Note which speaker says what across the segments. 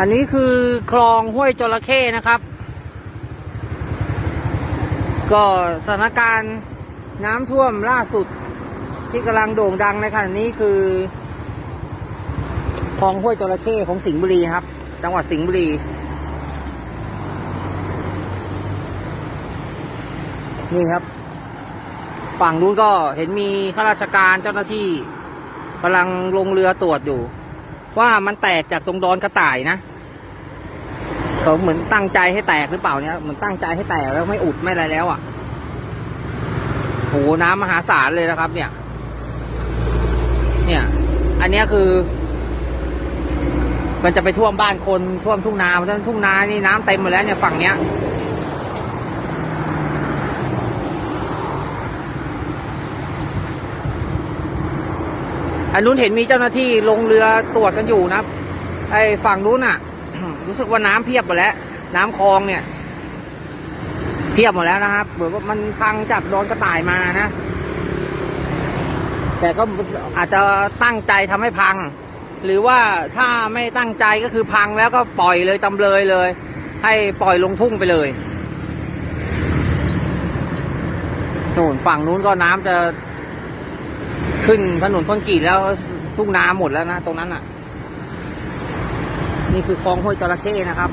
Speaker 1: อันนี้คือคลองห้วยจระเข้นะครับ ก็สถานการณ์น้ำท่วมล่าสุดที่กำลังโด่งดังในขณะนี้คือคลองห้วยจระเข้ของสิงห์บุรีครับ จังหวัดสิงห์บุรี นี่ครับ ฝั่งนู้นก็เห็นมีข้าราชการเจ้าหน้าที่กำลังลงเรือตรวจอยู่ ว่ามันแตกจากตรงดอนกระต่ายนะ เขาเหมือนตั้งใจให้แตกหรือเปล่าเนี่ยเหมือนตั้งใจให้แตกแล้วไม่อุดไม่อะไรแล้วอะ่ะโหน้ำมหาศาลเลยนะครับ เนี่ย เนี่ย อันนี้คือ มันจะไปท่วมบ้านคนท่วมทุ่งนาเพราะฉะนั้นทุ่งนานี่น้ำเต็มหมดแล้วเนี่ยฝั่งเนี้ยอันนู้นเห็นมีเจ้าหน้าที่ลงเรือตรวจกันอยู่นะไอ้ฝั่งนู้นอะ รู้สึกว่าน้ำเพียบหมดแล้ว น้ำคลองเนี่ย เพียบหมดแล้วนะครับเหมือนว่ามันพังจากโดนกระต่ายมานะ แต่ก็อาจจะตั้งใจทำให้พัง หรือว่าถ้าไม่ตั้งใจก็คือพังแล้วก็ปล่อยเลยตำเลยเลย ให้ปล่อยลงทุ่งไปเลยนู่นฝั่งนู้นก็น้ำจะขึ้นถนนคอนกรีตแล้วทุ่งนาหมดแล้วนะ ตรงนั้นอะ นี่คือคลองห้วยจระเข้นะครับ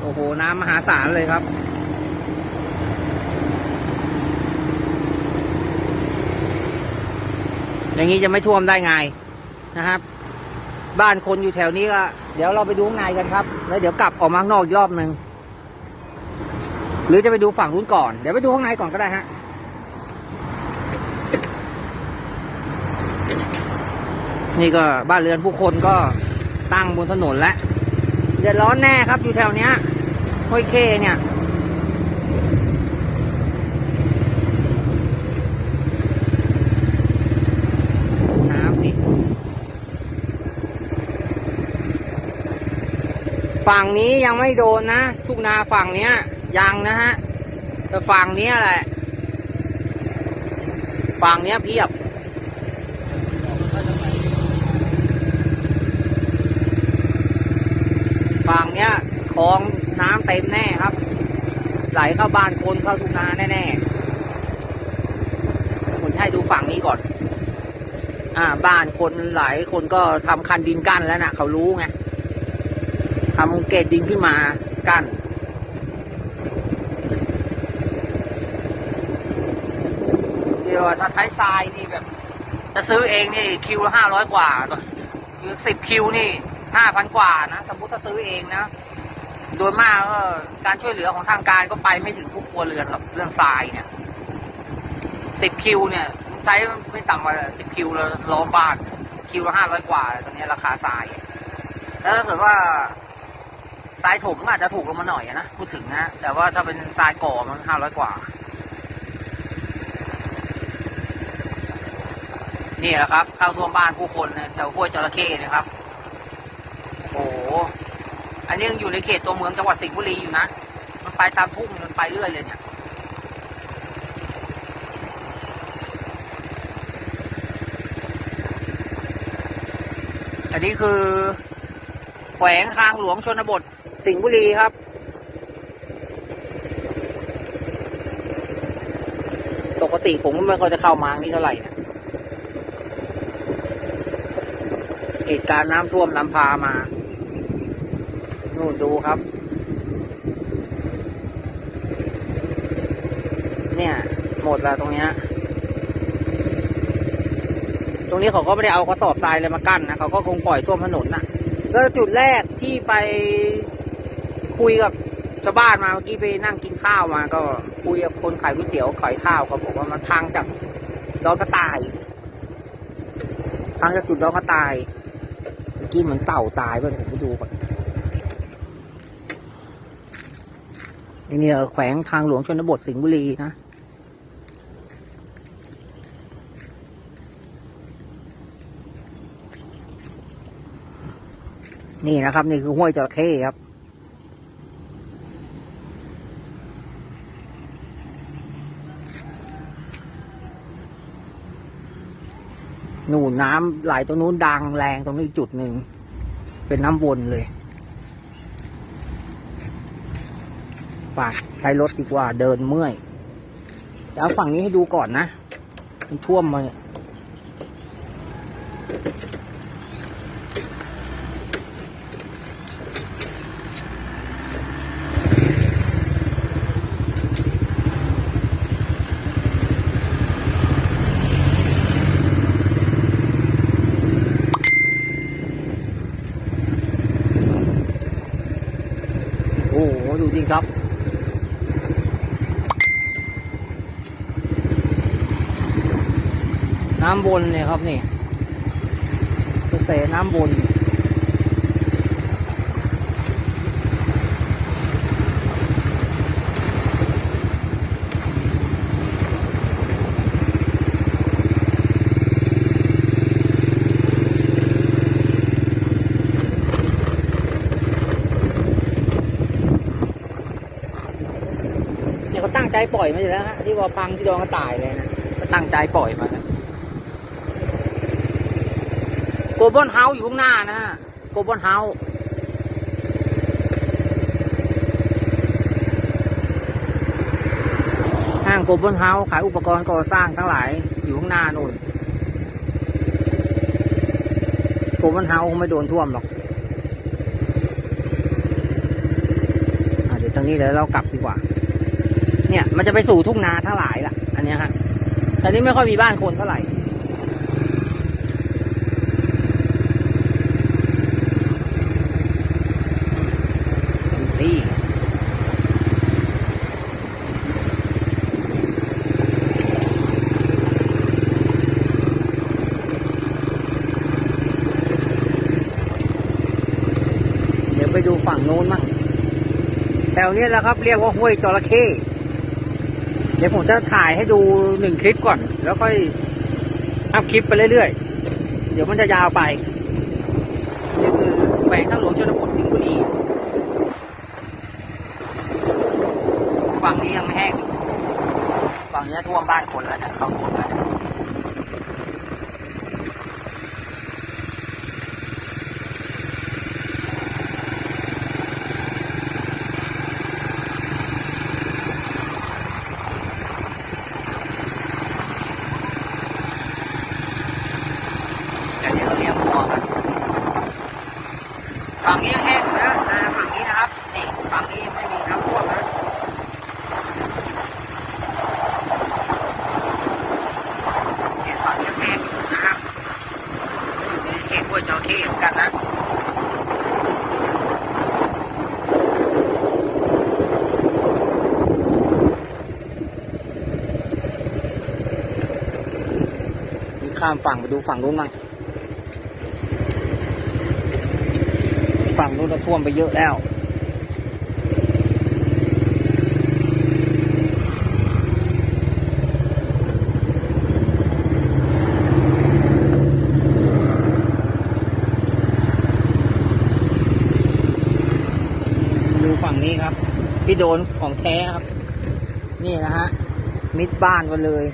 Speaker 1: โอ้โหน้ำมหาศาลเลยครับ อย่างนี้จะไม่ท่วมได้ไงนะครับ บ้านคนอยู่แถวนี้ก็ เดี๋ยวเราไปดูข้างในกันครับ แล้วเดี๋ยวกลับออกมาข้างนอกอีกรอบหนึ่ง หรือจะไปดูฝั่งนู้นก่อน เดี๋ยวไปดูข้างในก่อนก็ได้ฮะนี่ก็บ้านเรือนผู้คนก็ตั้งบนถนนแล้วเดือดร้อนแน่ครับอยู่แถวเนี้ยห้วยเคเนี่ยน้ำนี่ฝั่งนี้ยังไม่โดนนะ ทุกนาฝั่งเนี้ย ยังนะฮะแต่ฝั่งนี้แหละฝั่งนี้เพียบฝั่งเนี้ยคลองน้ำเต็มแน่ครับ ไหลเข้าบ้านคนเข้าทุกนาแน่ๆผมให้ดูฝั่งนี้ก่อน อ่า บ้านคนหลายคนก็ทำคันดินกั้นแล้วนะเขารู้ไงทำเกตดินขึ้นมากั้น เดี๋ยวถ้าใช้ทรายนี่แบบ จะซื้อเองนี่คิวละห้าร้อยกว่าคือสิบคิวนี่ห้าพันกว่านะสมมติถ้าซื้อเองนะ โดยมากก็การช่วยเหลือของทางการก็ไปไม่ถึงทุกครัวเรือนครับเรื่องทรายเนี่ยสิบคิวเนี่ยใช้ไม่ต่ำกว่าสิบคิวแล้วล้อมบ้านคิวละห้าร้อยกว่าตอนนี้ราคาทราย แล้วถ้าเกิดว่าทรายถมอาจจะถูกลงมาหน่อยนะพูดถึงนะแต่ว่าถ้าเป็นทรายก่อมันห้าร้อยกว่า นี่แหละครับ เข้าท่วมบ้านผู้คนแถวห้วยจระเข้นะครับ โอ้โห อันนี้ยังอยู่ในเขตตัวเมืองจังหวัดสิงห์บุรีอยู่นะ มันไปตามทุ่งมันไปเรื่อยเลยเนี่ย อันนี้คือ แขวงทางหลวงชนบทสิงห์บุรีครับปกติผมไม่ค่อยจะเข้ามานี่เท่าไหร่นะ เหตุการณ์น้ำท่วมลำพามา นู่นดูครับ เนี่ย หมดแล้วตรงเนี้ย ตรงนี้เขาก็ไม่ได้เอากระสอบทรายอะไรมากั้นนะเขาก็คงปล่อยท่วมถนนน่ะก็จุดแรกที่ไปคุยกับชาวบ้านมาเมื่อกี้ไปนั่งกินข้าวมา ก็คุยกับคนขายก๋วยเตี๋ยวขายข้าวเขาบอกว่ามันพังจากดอกระต่ายพังจากจุดดอกระต่าย กี้เหมือนเต่าตายด้วยผมไปดูก่อนนี่เนี่ยแขวงทางหลวงชนบทสิงห์บุรีนะนี่นะครับ นี่คือห้วยจระเข้ครับ นู่นน้ำไหลตรงนู้นดังแรงตรงนี้จุดหนึ่ง เป็นน้ำวนเลยป่ะใช้รถดีกว่าเดินเมื่อยจะเอาฝั่งนี้ให้ดูก่อนนะ มันท่วมมาเนี่ย ริงครับน้ำบนเนี่ยครับนี่กระแสน้ำบน เขาตั้งใจปล่อยมาอยู่แล้วฮะที่ว่าพังที่ดองกระต่ายเลยนะก็ตั้งใจปล่อยมาโกบอลเฮาอยู่ข้างหน้านะฮะโกบอลเฮาห้างโกบอลเฮาขายอุปกรณ์ก่อสร้างทั้งหลายอยู่ข้างหน้านู่นโกบอลเฮาคงไม่โดนท่วมหรอกอเดี๋ยวทางนี้เดี๋ยวเรากลับดีกว่า เนี่ยมันจะไปสู่ทุ่งนาทั้งหลายล่ะ อันนี้ฮะแต่นี้ไม่ค่อยมีบ้านคนเท่าไหร่นี่เดี๋ยวไปดูฝั่งโน้นมั่งแถวนี้แหละครับ เรียกว่าห้วยจระเข้ ดี๋ยวผมจะถ่ายให้ดูหนึ่งคลิปก่อน แล้วค่อยอัพคลิปไปเรื่อยๆ เดี๋ยวมันจะยาวไปนี่คือแหวงทางหลวงชนบทสิงห์บุรีฝั่งนี้ยังไม่แห้ง ฝั่งนี้ท่วมบ้านคนแล้วเนี่ยเขาท่วมแล้วเนี่ยเดี๋ยวนี้เราเลี้ยงวัวกันฝั่งนี้ยังแห้งอยู่นะนะฝั่งนี้นะครับ นี่ฝั่งนี้ไม่มีน้ำท่วมนะ เขตฝั่งนี้แพงอยู่นะครับนี่เขตห้วยจระเข้เหมือนกันนะนี่ ข้ามฝั่งไปดูฝั่งนู้นมั่งฝั่งนู้นก็ท่วมไปเยอะแล้วดูฝั่งนี้ครับที่โดนของแท้ครับ นี่นะฮะ มิดบ้านกันเลย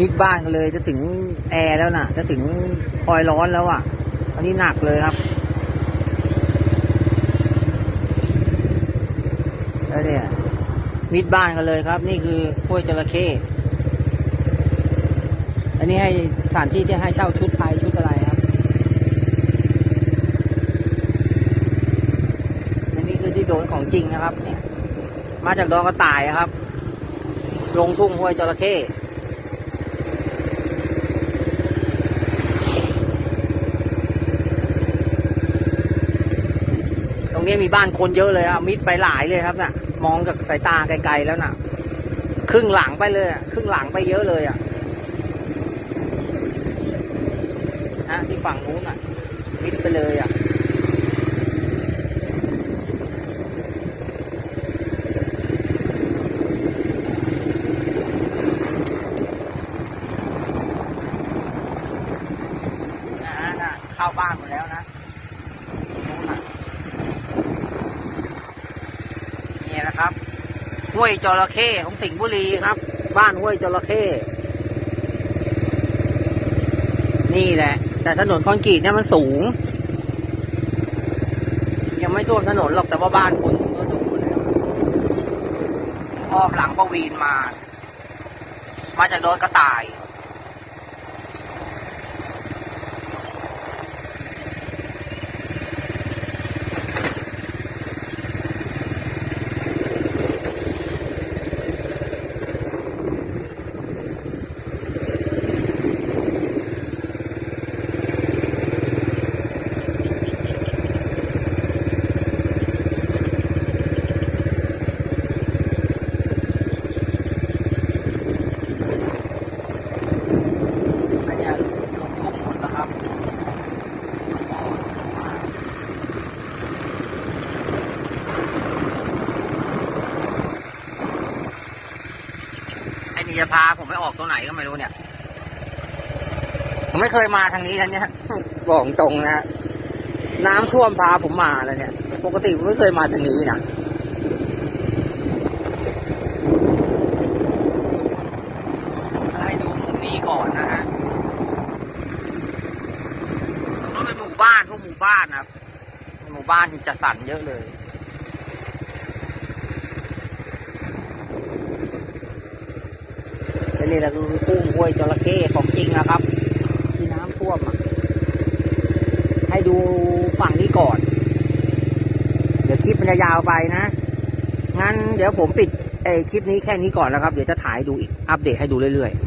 Speaker 1: มิดบ้านกันเลย จะถึงแอร์แล้วนะจะถึงคอยร้อนแล้วอะ อันนี้หนักเลยครับแล้วเนี่ยมิดบ้านกันเลยครับ นี่คือห้วยจระเข้อันนี้ให้สถานที่ที่ให้เช่าชุดไทยชุดอะไรครับอันนี้คือที่โดนของจริงนะครับ เนี่ย มาจากดอนกระต่ายอะครับ ลงทุ่งห้วยจระเข้ รงนี้มีบ้านคนเยอะเลยครับมิดไปหลายเลยครับน่ะ มองจากสายตาไกลๆแล้วน่ะ ครึ่งหลังไปเลยครึ่งหลังไปเยอะเลยอะฮะที่ฝั่งนู้นอะมิดไปเลยอะนะ นะครับ ห้วยจระเข้ของสิงห์บุรีครับ บ้านห้วยจระเข้นี่แหละ แต่ถนนคอนกรีตเนี่ยมันสูง ยังไม่ท่วมถนนหรอกแต่ว่าบ้านคนก็สูงแล้วอ้อมหลังประวีนมา มาจากโดนกระต่าย จะพาผมไปออกตรงไหนก็ไม่รู้เนี่ย ผมไม่เคยมาทางนี้นะเนี่ยบอกตรงนะน้ำท่วมพาผมมาแล้วเนี่ย ปกติผมไม่เคยมาทางนี้นะให้ดูมุมนี้ก่อนนะฮะตรงนั้นเป็นหมู่บ้านพวกหมู่บ้านนะครับหมู่บ้านจะสั่นเยอะเลย และนี่แหละคือกุ้งห้วยจระเข้ของจริงนะครับ ที่น้ำท่วมให้ดูฝั่งนี้ก่อน เดี๋ยวคลิปมันจะยาวไปนะ งั้นเดี๋ยวผมปิดไอ้คลิปนี้แค่นี้ก่อนแล้วครับ เดี๋ยวจะถ่ายดูอีกอัปเดตให้ดูเรื่อยๆ